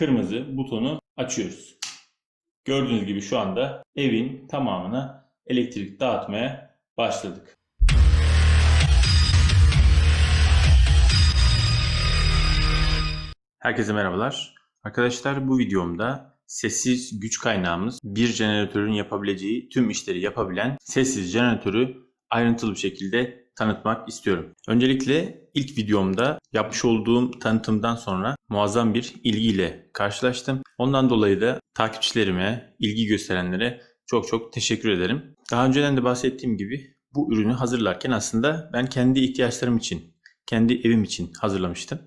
kırmızı butonu açıyoruz. Gördüğünüz gibi şu anda evin tamamına elektrik dağıtmaya başladık. Herkese merhabalar. Arkadaşlar bu videomda sessiz güç kaynağımız bir jeneratörün yapabileceği tüm işleri yapabilen sessiz jeneratörü ayrıntılı bir şekilde tanıtmak istiyorum. Öncelikle ilk videomda yapmış olduğum tanıtımdan sonra muazzam bir ilgiyle karşılaştım. Ondan dolayı da takipçilerime, ilgi gösterenlere çok çok teşekkür ederim. Daha önceden de bahsettiğim gibi bu ürünü hazırlarken aslında ben kendi ihtiyaçlarım için, kendi evim için hazırlamıştım.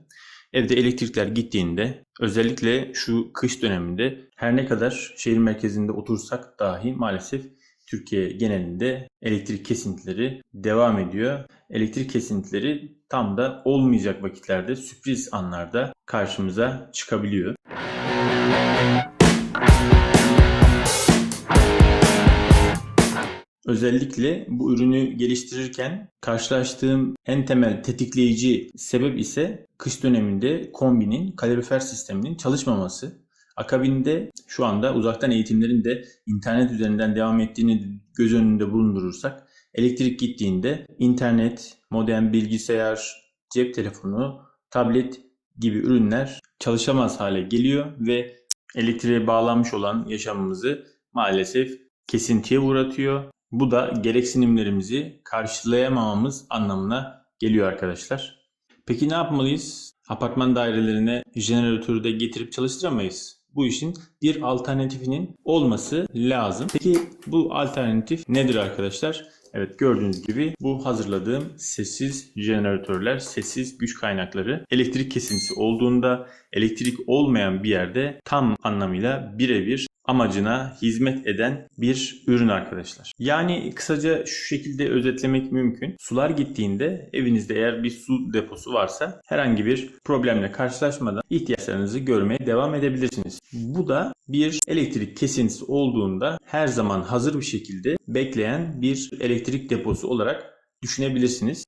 Evde elektrikler gittiğinde özellikle şu kış döneminde her ne kadar şehir merkezinde otursak dahi maalesef Türkiye genelinde elektrik kesintileri devam ediyor. Elektrik kesintileri tam da olmayacak vakitlerde sürpriz anlarda karşımıza çıkabiliyor. Özellikle bu ürünü geliştirirken karşılaştığım en temel tetikleyici sebep ise kış döneminde kombinin kalorifer sisteminin çalışmaması. Akabinde şu anda uzaktan eğitimlerin de internet üzerinden devam ettiğini göz önünde bulundurursak elektrik gittiğinde internet, modem, bilgisayar, cep telefonu, tablet gibi ürünler çalışamaz hale geliyor ve elektriğe bağlanmış olan yaşamımızı maalesef kesintiye uğratıyor. Bu da gereksinimlerimizi karşılayamamamız anlamına geliyor arkadaşlar. Peki ne yapmalıyız? Apartman dairelerine jeneratörü de getirip çalıştıramayız. Bu işin bir alternatifinin olması lazım. Peki bu alternatif nedir arkadaşlar? Evet gördüğünüz gibi bu hazırladığım sessiz jeneratörler, sessiz güç kaynakları elektrik kesintisi olduğunda elektrik olmayan bir yerde tam anlamıyla birebir amacına hizmet eden bir ürün arkadaşlar. Yani kısaca şu şekilde özetlemek mümkün. Sular gittiğinde evinizde eğer bir su deposu varsa herhangi bir problemle karşılaşmadan ihtiyaçlarınızı görmeye devam edebilirsiniz. Bu da bir elektrik kesintisi olduğunda her zaman hazır bir şekilde bekleyen bir elektrik deposu olarak düşünebilirsiniz.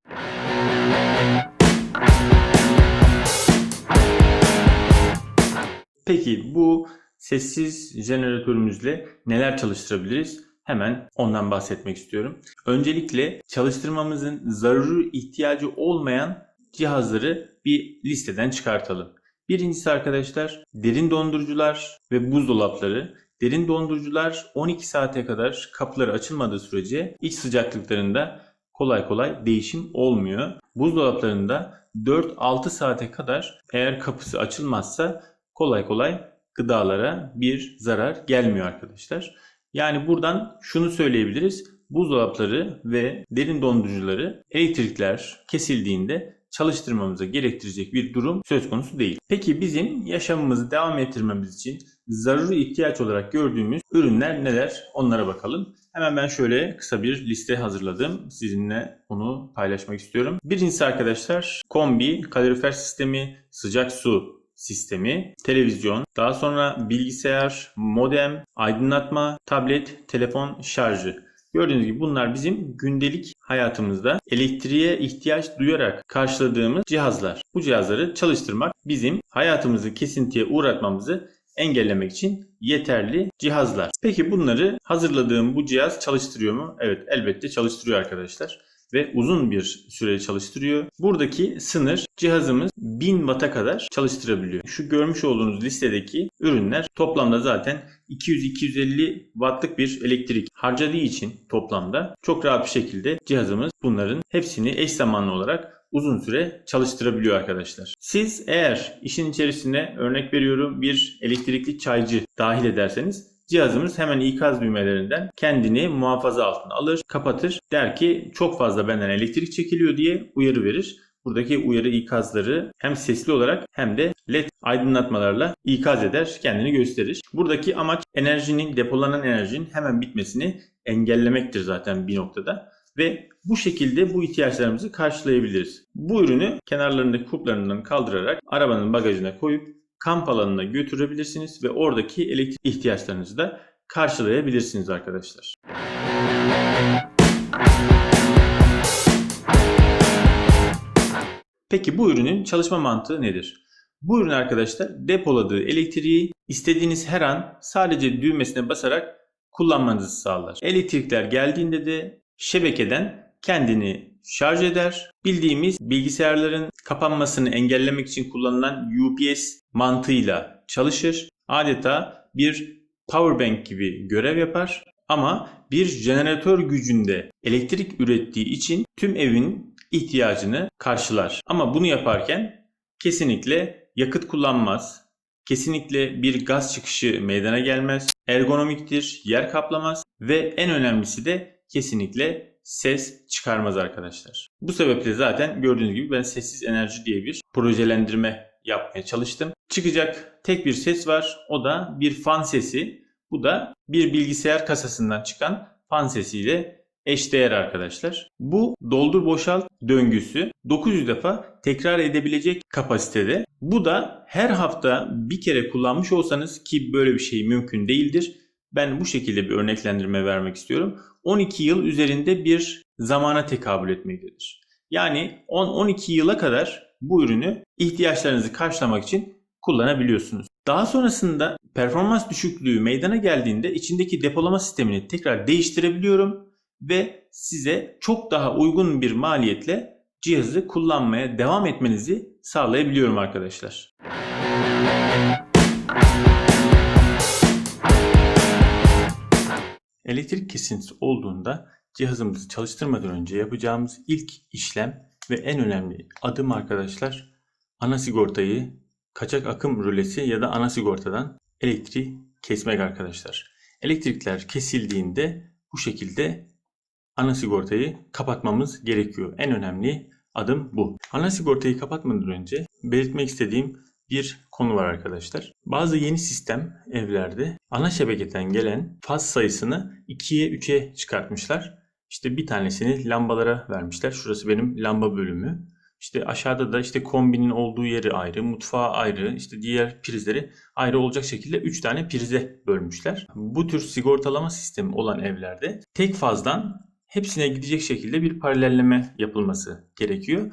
Peki bu sessiz jeneratörümüzle neler çalıştırabiliriz? Hemen ondan bahsetmek istiyorum. Öncelikle çalıştırmamızın zaruri ihtiyacı olmayan cihazları bir listeden çıkartalım. Birincisi arkadaşlar derin dondurucular ve buzdolapları. Derin dondurucular 12 saate kadar kapıları açılmadığı sürece iç sıcaklıklarında kolay kolay değişim olmuyor. Buzdolaplarında 4-6 saate kadar eğer kapısı açılmazsa kolay kolay gıdalara bir zarar gelmiyor arkadaşlar. Yani buradan şunu söyleyebiliriz. Buzdolapları ve derin dondurucuları elektrikler kesildiğinde çalıştırmamıza gerektirecek bir durum söz konusu değil. Peki bizim yaşamımızı devam ettirmemiz için zaruri ihtiyaç olarak gördüğümüz ürünler neler? Onlara bakalım. Hemen ben şöyle kısa bir liste hazırladım. Sizinle onu paylaşmak istiyorum. Birincisi arkadaşlar kombi, kalorifer sistemi, sıcak su sistemi, televizyon, daha sonra bilgisayar, modem, aydınlatma, tablet, telefon şarjı. Gördüğünüz gibi bunlar bizim gündelik hayatımızda elektriğe ihtiyaç duyarak karşıladığımız cihazlar. Bu cihazları çalıştırmak bizim hayatımızı kesintiye uğratmamızı engellemek için yeterli cihazlar. Peki bunları hazırladığım bu cihaz çalıştırıyor mu? Evet elbette çalıştırıyor arkadaşlar ve uzun bir süre çalıştırıyor. Buradaki sınır cihazımız 1000 Watt'a kadar çalıştırabiliyor. Şu görmüş olduğunuz listedeki ürünler toplamda zaten 200-250 Watt'lık bir elektrik harcadığı için toplamda çok rahat bir şekilde cihazımız bunların hepsini eş zamanlı olarak uzun süre çalıştırabiliyor arkadaşlar. Siz eğer işin içerisine örnek veriyorum bir elektrikli çaycı dahil ederseniz cihazımız hemen ikaz düğmelerinden kendini muhafaza altına alır, kapatır. Der ki çok fazla benden elektrik çekiliyor diye uyarı verir. Buradaki uyarı ikazları hem sesli olarak hem de led aydınlatmalarla ikaz eder, kendini gösterir. Buradaki amaç enerjinin, depolanan enerjinin hemen bitmesini engellemektir zaten bir noktada. Ve bu şekilde bu ihtiyaçlarımızı karşılayabiliriz. Bu ürünü kenarlarındaki kuplarından kaldırarak arabanın bagajına koyup kamp alanına götürebilirsiniz ve oradaki elektrik ihtiyaçlarınızı da karşılayabilirsiniz arkadaşlar. Peki bu ürünün çalışma mantığı nedir? Bu ürün arkadaşlar depoladığı elektriği istediğiniz her an sadece düğmesine basarak kullanmanızı sağlar. Elektrikler geldiğinde de şebekeden kendini şarj eder. Bildiğimiz bilgisayarların kapanmasını engellemek için kullanılan UPS mantığıyla çalışır. Adeta bir powerbank gibi görev yapar ama bir jeneratör gücünde elektrik ürettiği için tüm evin ihtiyacını karşılar. Ama bunu yaparken kesinlikle yakıt kullanmaz. Kesinlikle bir gaz çıkışı meydana gelmez. Ergonomiktir, yer kaplamaz ve en önemlisi de kesinlikle ses çıkarmaz arkadaşlar. Bu sebeple zaten gördüğünüz gibi ben sessiz enerji diye bir projelendirme yapmaya çalıştım. Çıkacak tek bir ses var. O da bir fan sesi. Bu da bir bilgisayar kasasından çıkan fan sesiyle eşdeğer arkadaşlar. Bu doldur boşalt döngüsü 900 defa tekrar edebilecek kapasitede. Bu da her hafta bir kere kullanmış olsanız ki böyle bir şey mümkün değildir. Ben bu şekilde bir örneklendirme vermek istiyorum. 12 yıl üzerinde bir zamana tekabül etmektedir. Yani 10-12 yıla kadar bu ürünü ihtiyaçlarınızı karşılamak için kullanabiliyorsunuz. Daha sonrasında performans düşüklüğü meydana geldiğinde içindeki depolama sistemini tekrar değiştirebiliyorum ve size çok daha uygun bir maliyetle cihazı kullanmaya devam etmenizi sağlayabiliyorum arkadaşlar. Elektrik kesintisi olduğunda cihazımızı çalıştırmadan önce yapacağımız ilk işlem ve en önemli adım arkadaşlar ana sigortayı kaçak akım rölesi ya da ana sigortadan elektriği kesmek arkadaşlar. Elektrikler kesildiğinde bu şekilde ana sigortayı kapatmamız gerekiyor. En önemli adım bu. Ana sigortayı kapatmadan önce belirtmek istediğim bir konu var arkadaşlar. Bazı yeni sistem evlerde ana şebekeden gelen faz sayısını 2'ye 3'e çıkartmışlar. İşte bir tanesini lambalara vermişler. Şurası benim lamba bölümü. İşte aşağıda da işte kombinin olduğu yeri ayrı, mutfağı ayrı, işte diğer prizleri ayrı olacak şekilde 3 tane prize bölmüşler. Bu tür sigortalama sistemi olan evlerde tek fazdan hepsine gidecek şekilde bir paralelleme yapılması gerekiyor.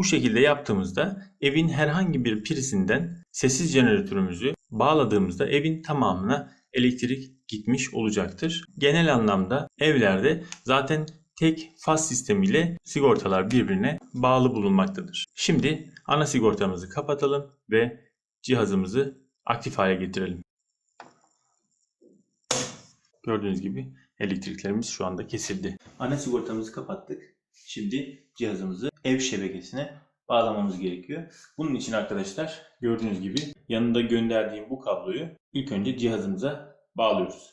Bu şekilde yaptığımızda evin herhangi bir prizinden sessiz jeneratörümüzü bağladığımızda evin tamamına elektrik gitmiş olacaktır. Genel anlamda evlerde zaten tek faz sistemiyle sigortalar birbirine bağlı bulunmaktadır. Şimdi ana sigortamızı kapatalım ve cihazımızı aktif hale getirelim. Gördüğünüz gibi elektriklerimiz şu anda kesildi. Ana sigortamızı kapattık. Şimdi cihazımızı ev şebekesine bağlamamız gerekiyor. Bunun için arkadaşlar gördüğünüz gibi yanında gönderdiğim bu kabloyu ilk önce cihazımıza bağlıyoruz.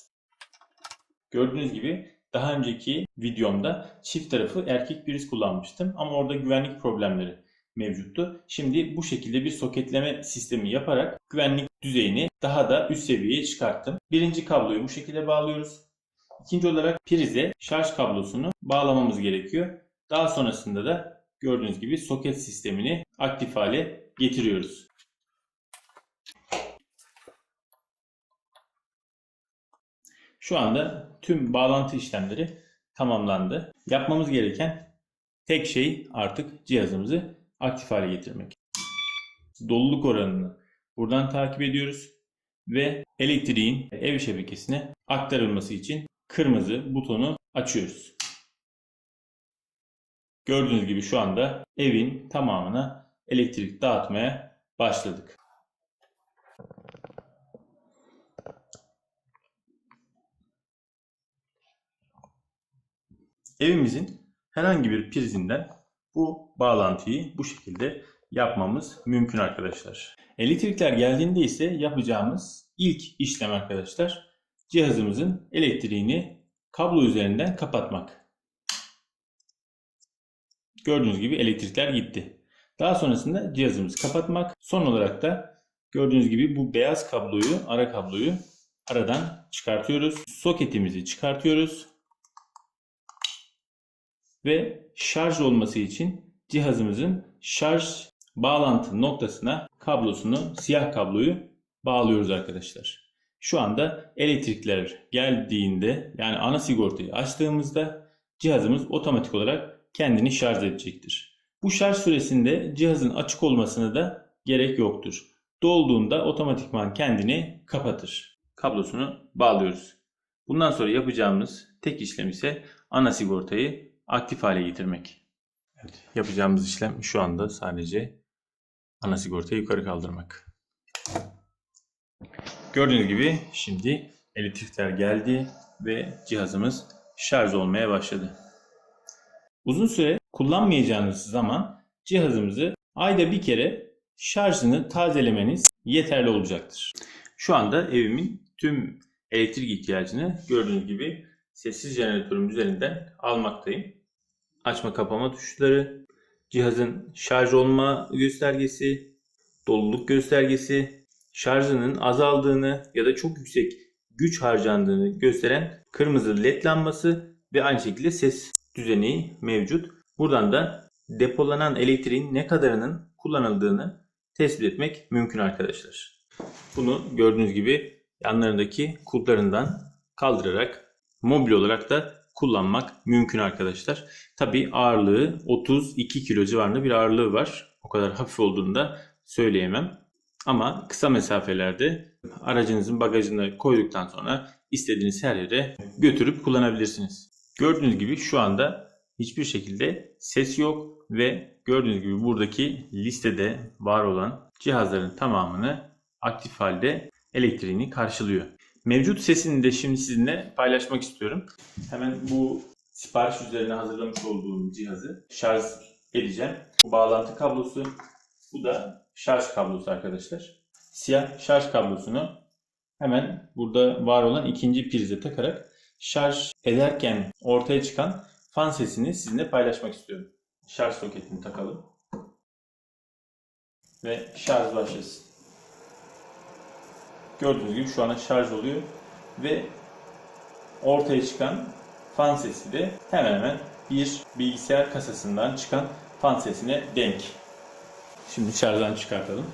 Gördüğünüz gibi daha önceki videomda çift tarafı erkek priz kullanmıştım ama orada güvenlik problemleri mevcuttu. Şimdi bu şekilde bir soketleme sistemi yaparak güvenlik düzeyini daha da üst seviyeye çıkarttım. Birinci kabloyu bu şekilde bağlıyoruz. İkinci olarak prize şarj kablosunu bağlamamız gerekiyor. Daha sonrasında da gördüğünüz gibi soket sistemini aktif hale getiriyoruz. Şu anda tüm bağlantı işlemleri tamamlandı. Yapmamız gereken tek şey artık cihazımızı aktif hale getirmek. Doluluk oranını buradan takip ediyoruz ve elektriğin ev şebekesine aktarılması için kırmızı butonu açıyoruz. Gördüğünüz gibi şu anda evin tamamına elektrik dağıtmaya başladık. Evimizin herhangi bir prizinden bu bağlantıyı bu şekilde yapmamız mümkün arkadaşlar. Elektrikler geldiğinde ise yapacağımız ilk işlem arkadaşlar cihazımızın elektriğini kablo üzerinden kapatmak. Gördüğünüz gibi elektrikler gitti. Daha sonrasında cihazımızı kapatmak. Son olarak da gördüğünüz gibi bu beyaz kabloyu, ara kabloyu aradan çıkartıyoruz. Soketimizi çıkartıyoruz. Ve şarj olması için cihazımızın şarj bağlantı noktasına kablosunu, siyah kabloyu bağlıyoruz arkadaşlar. Şu anda elektrikler geldiğinde yani ana sigortayı açtığımızda cihazımız otomatik olarak kendini şarj edecektir. Bu şarj süresinde cihazın açık olmasına da gerek yoktur. dolduğunda otomatikman kendini kapatır. Kablosunu bağlıyoruz. Bundan sonra yapacağımız tek işlem ise ana sigortayı aktif hale getirmek. Evet, yapacağımız işlem şu anda sadece ana sigortayı yukarı kaldırmak. Gördüğünüz gibi şimdi elektrikler geldi ve cihazımız şarj olmaya başladı. Uzun süre kullanmayacağınız zaman cihazımızı ayda bir kere şarjını tazelemeniz yeterli olacaktır. Şu anda evimin tüm elektrik ihtiyacını gördüğünüz gibi sessiz jeneratörüm üzerinden almaktayım. Açma kapama tuşları, cihazın şarj olma göstergesi, doluluk göstergesi, şarjının azaldığını ya da çok yüksek güç harcandığını gösteren kırmızı led lambası ve aynı şekilde ses düzeni mevcut. Buradan da depolanan elektriğin ne kadarının kullanıldığını tespit etmek mümkün arkadaşlar. Bunu gördüğünüz gibi yanlarındaki kulplarından kaldırarak mobil olarak da kullanmak mümkün arkadaşlar. Tabi ağırlığı 32 kilo civarında bir ağırlığı var. O kadar hafif olduğunu da söyleyemem. Ama kısa mesafelerde aracınızın bagajına koyduktan sonra istediğiniz her yere götürüp kullanabilirsiniz. Gördüğünüz gibi şu anda hiçbir şekilde ses yok ve gördüğünüz gibi buradaki listede var olan cihazların tamamını aktif halde elektriğini karşılıyor. Mevcut sesini de şimdi sizinle paylaşmak istiyorum. Hemen bu sipariş üzerine hazırlamış olduğum cihazı şarj edeceğim. Bu bağlantı kablosu, bu da şarj kablosu arkadaşlar. Siyah şarj kablosunu hemen burada var olan ikinci prize takarak şarj ederken ortaya çıkan fan sesini sizinle paylaşmak istiyorum. Şarj soketini takalım. Ve şarj başlasın. Gördüğünüz gibi şu an şarj oluyor ve ortaya çıkan fan sesi de hemen hemen bir bilgisayar kasasından çıkan fan sesine denk. Şimdi şarjdan çıkartalım.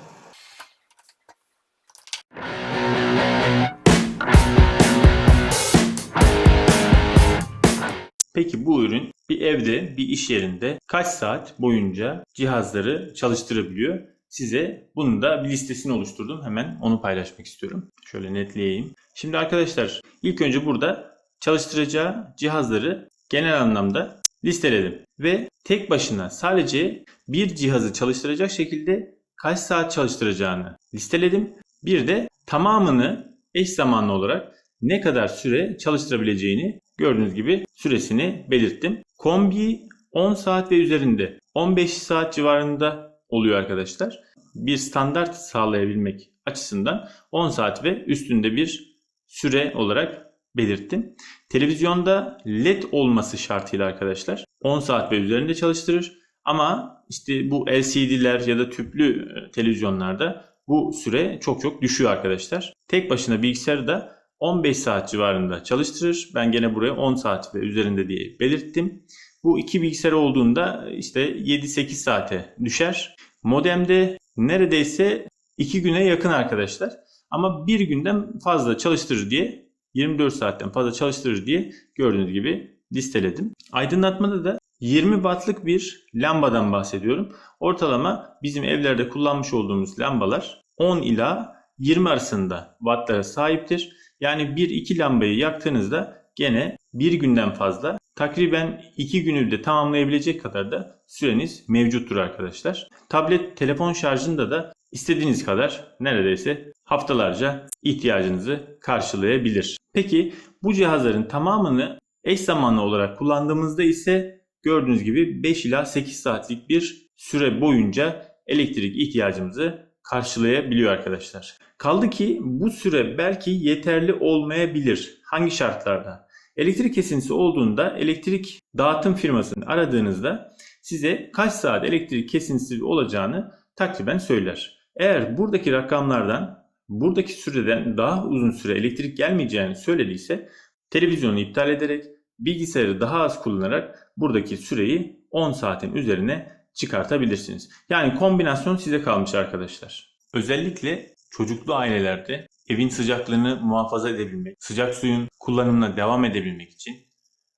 Peki bu ürün bir evde, bir iş yerinde kaç saat boyunca cihazları çalıştırabiliyor? Size bunun da bir listesini oluşturdum. Hemen onu paylaşmak istiyorum. Şöyle netleyeyim. Şimdi arkadaşlar ilk önce burada çalıştıracağı cihazları genel anlamda listeledim. Ve tek başına sadece bir cihazı çalıştıracak şekilde kaç saat çalıştıracağını listeledim. Bir de tamamını eş zamanlı olarak ne kadar süre çalıştırabileceğini gördüğünüz gibi süresini belirttim. Kombi 10 saat ve üzerinde 15 saat civarında oluyor arkadaşlar. Bir standart sağlayabilmek açısından 10 saat ve üstünde bir süre olarak belirttim. Televizyonda LED olması şartıyla arkadaşlar 10 saat ve üzerinde çalıştırır. Ama işte bu LCD'ler ya da tüplü televizyonlarda bu süre çok çok düşüyor arkadaşlar. Tek başına bilgisayarda 15 saat civarında çalıştırır. Ben gene buraya 10 saat ve üzerinde diye belirttim. Bu iki bilgisayar olduğunda işte 7-8 saate düşer. Modemde neredeyse 2 güne yakın arkadaşlar. Ama bir günden fazla çalıştırır diye 24 saatten fazla çalıştırır diye gördüğünüz gibi listeledim. Aydınlatmada da 20 wattlık bir lambadan bahsediyorum. Ortalama bizim evlerde kullanmış olduğumuz lambalar 10 ila 20 arasında wattlara sahiptir. Yani 1-2 lambayı yaktığınızda gene bir günden fazla takriben 2 günü de tamamlayabilecek kadar da süreniz mevcuttur arkadaşlar. Tablet telefon şarjında da istediğiniz kadar neredeyse haftalarca ihtiyacınızı karşılayabilir. Peki bu cihazların tamamını eş zamanlı olarak kullandığımızda ise gördüğünüz gibi 5 ila 8 saatlik bir süre boyunca elektrik ihtiyacımızı karşılayabiliyor arkadaşlar. Kaldı ki bu süre belki yeterli olmayabilir. Hangi şartlarda? Elektrik kesintisi olduğunda elektrik dağıtım firmasını aradığınızda size kaç saat elektrik kesintisi olacağını takriben söyler. Eğer buradaki rakamlardan buradaki süreden daha uzun süre elektrik gelmeyeceğini söylediyse televizyonu iptal ederek bilgisayarı daha az kullanarak buradaki süreyi 10 saatin üzerine çıkartabilirsiniz. Yani kombinasyon size kalmış arkadaşlar. Özellikle çocuklu ailelerde evin sıcaklığını muhafaza edebilmek, sıcak suyun kullanımına devam edebilmek için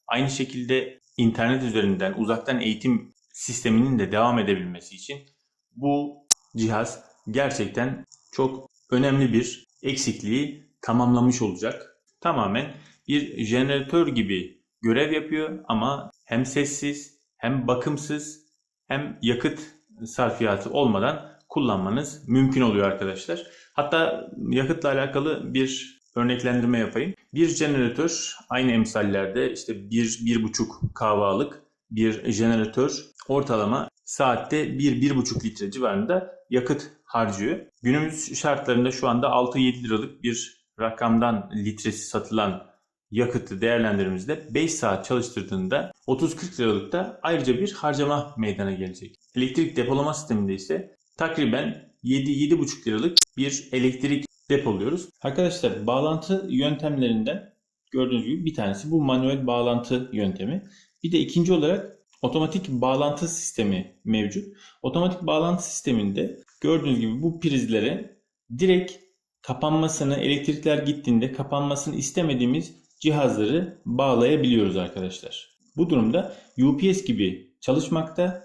aynı şekilde internet üzerinden uzaktan eğitim sisteminin de devam edebilmesi için bu cihaz gerçekten çok önemli bir eksikliği tamamlamış olacak. Tamamen bir jeneratör gibi görev yapıyor ama hem sessiz hem bakımsız hem yakıt sarfiyatı olmadan kullanmanız mümkün oluyor arkadaşlar. Hatta yakıtla alakalı bir örneklendirme yapayım. Bir jeneratör aynı emsallerde işte 1-1,5 kahvalık bir jeneratör ortalama saatte 1-1,5 litre civarında yakıt harcıyor. Günümüz şartlarında şu anda 6-7 liralık bir rakamdan litresi satılan yakıtı değerlendirdiğimizde 5 saat çalıştırdığında 30-40 liralık da ayrıca bir harcama meydana gelecek. Elektrik depolama sisteminde ise takriben 7-7,5 liralık bir elektrik depoluyoruz. Arkadaşlar bağlantı yöntemlerinden gördüğünüz gibi bir tanesi bu manuel bağlantı yöntemi. Bir de ikinci olarak otomatik bağlantı sistemi mevcut. Otomatik bağlantı sisteminde gördüğünüz gibi bu prizlere direkt kapanmasını, elektrikler gittiğinde kapanmasını istemediğimiz cihazları bağlayabiliyoruz arkadaşlar. Bu durumda UPS gibi çalışmakta.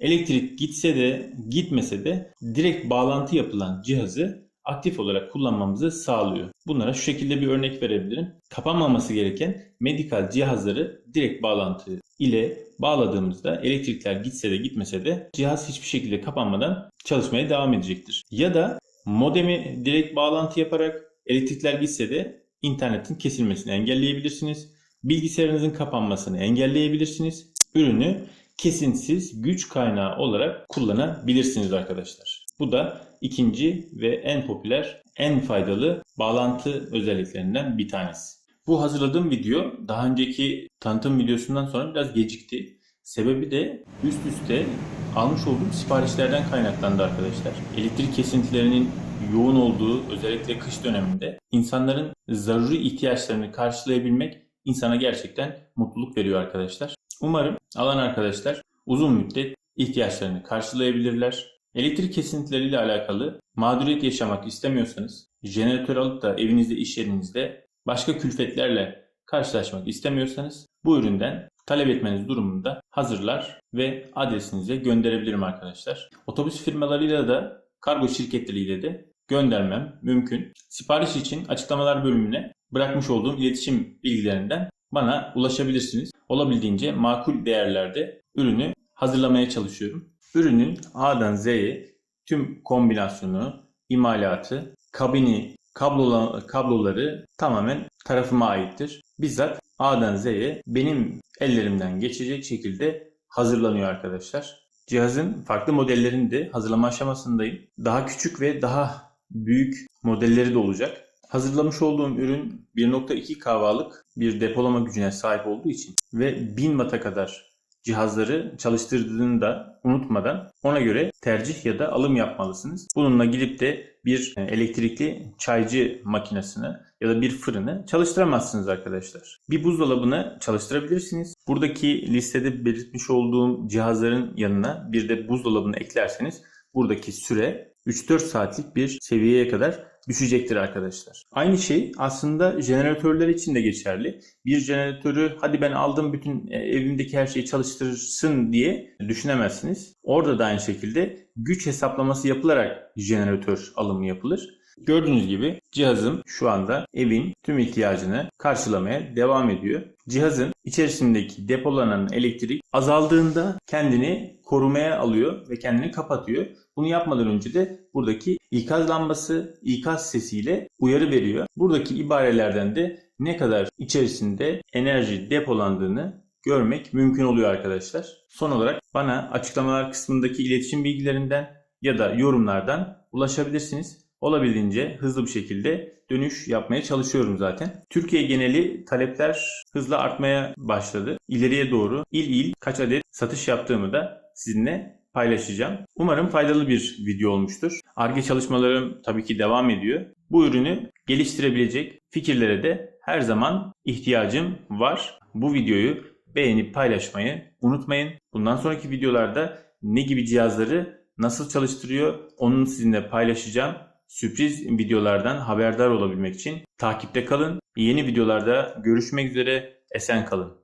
Elektrik gitse de gitmese de direkt bağlantı yapılan cihazı aktif olarak kullanmamızı sağlıyor. Bunlara şu şekilde bir örnek verebilirim. Kapanmaması gereken medikal cihazları direkt bağlantı ile bağladığımızda elektrikler gitse de gitmese de cihaz hiçbir şekilde kapanmadan çalışmaya devam edecektir. Ya da modemi direkt bağlantı yaparak elektrikler gitse de internetin kesilmesini engelleyebilirsiniz. Bilgisayarınızın kapanmasını engelleyebilirsiniz. Ürünü kesintisiz güç kaynağı olarak kullanabilirsiniz arkadaşlar. Bu da ikinci ve en popüler, en faydalı bağlantı özelliklerinden bir tanesi. Bu hazırladığım video daha önceki tanıtım videosundan sonra biraz gecikti. Sebebi de üst üste almış olduğum siparişlerden kaynaklandı arkadaşlar. Elektrik kesintilerinin yoğun olduğu özellikle kış döneminde insanların zaruri ihtiyaçlarını karşılayabilmek insana gerçekten mutluluk veriyor arkadaşlar. Umarım alan arkadaşlar uzun müddet ihtiyaçlarını karşılayabilirler. Elektrik kesintileriyle alakalı mağduriyet yaşamak istemiyorsanız, jeneratör alıp da evinizde, iş yerinizde başka külfetlerle karşılaşmak istemiyorsanız bu üründen talep etmeniz durumunda hazırlar ve adresinize gönderebilirim arkadaşlar. Otobüs firmalarıyla da kargo şirketleriyle de göndermem mümkün. Sipariş için açıklamalar bölümüne bırakmış olduğum iletişim bilgilerinden bana ulaşabilirsiniz. Olabildiğince makul değerlerde ürünü hazırlamaya çalışıyorum. Ürünün A'dan Z'ye tüm kombinasyonu, imalatı, kabini, kablola, kabloları tamamen tarafıma aittir. Bizzat A'dan Z'ye benim ellerimden geçecek şekilde hazırlanıyor arkadaşlar. Cihazın farklı modellerini de hazırlama aşamasındayım. Daha küçük ve daha büyük modelleri de olacak. Hazırlamış olduğum ürün 1.2 kahvalık bir depolama gücüne sahip olduğu için ve 1000 Watt'a kadar cihazları çalıştırdığını da unutmadan ona göre tercih ya da alım yapmalısınız. Bununla gidip de bir elektrikli çaycı makinesini ya da bir fırını çalıştıramazsınız arkadaşlar. Bir buzdolabını çalıştırabilirsiniz. Buradaki listede belirtmiş olduğum cihazların yanına bir de buzdolabını eklerseniz buradaki süre 3-4 saatlik bir seviyeye kadar düşecektir arkadaşlar. Aynı şey aslında jeneratörler için de geçerli. Bir jeneratörü hadi ben aldım bütün evimdeki her şeyi çalıştırsın diye düşünemezsiniz. Orada da aynı şekilde güç hesaplaması yapılarak jeneratör alımı yapılır. Gördüğünüz gibi cihazım şu anda evin tüm ihtiyacını karşılamaya devam ediyor. Cihazın içerisindeki depolanan elektrik azaldığında kendini korumaya alıyor ve kendini kapatıyor. Bunu yapmadan önce de buradaki ikaz lambası ikaz sesiyle uyarı veriyor. Buradaki ibarelerden de ne kadar içerisinde enerji depolandığını görmek mümkün oluyor arkadaşlar. Son olarak bana açıklamalar kısmındaki iletişim bilgilerinden ya da yorumlardan ulaşabilirsiniz. Olabildiğince hızlı bir şekilde dönüş yapmaya çalışıyorum zaten. Türkiye geneli talepler hızla artmaya başladı. İleriye doğru il il kaç adet satış yaptığımı da sizinle paylaşacağım. Umarım faydalı bir video olmuştur. ARGE çalışmalarım tabii ki devam ediyor. Bu ürünü geliştirebilecek fikirlere de her zaman ihtiyacım var. Bu videoyu beğenip paylaşmayı unutmayın. Bundan sonraki videolarda ne gibi cihazları nasıl çalıştırıyor onu sizinle paylaşacağım. Sürpriz videolardan haberdar olabilmek için takipte kalın. Yeni videolarda görüşmek üzere. Esen kalın.